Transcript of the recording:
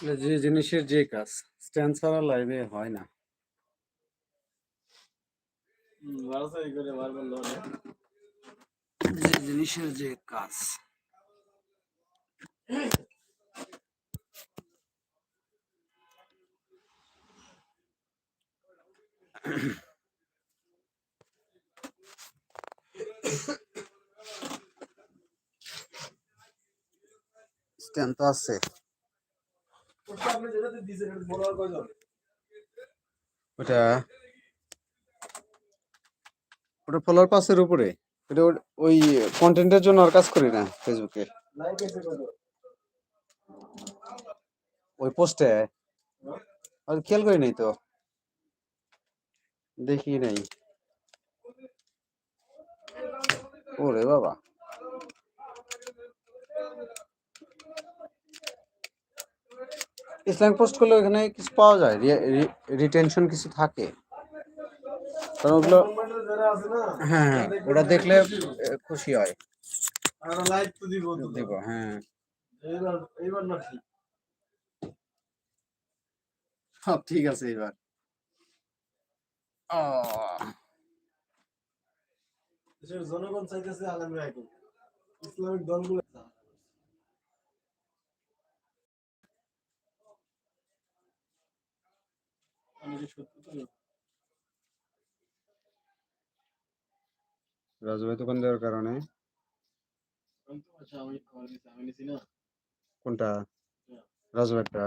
আসলে যে জিনিসের যে কাজ স্ট্যান্ড ছাড়া লাইভে হয় না। যে জিনিসের যে কাজ। স্ট্যান্ড তো আছে। ওটা ওটা ফলোয়ার পাসের উপরে। এটা ওর- ওই কন্টেন্টের জন্য আর কাজ করি না ফেসবুকে ওই পোস্টে আর খেয়াল করি নাই তো। দেখি নাই। ওরে বাবা। ইসলামিক পোস্ট করলে ওখানে কিছু পাওয়া যায় রিটেনশন কিছু থাকে। কারণ ওগুলো হ্যাঁ হ্যাঁ ওটা দেখলে খুশি হয়। দিব হ্যাঁ। এইবার ঠিক আছে এবার জনগণ চাইতেছে আলেম রায়কুম ইসলামিক দলগুলো রাজু ভাই দোকান দেওয়ার কারণে। কোনটা? রাজু ভাইটা।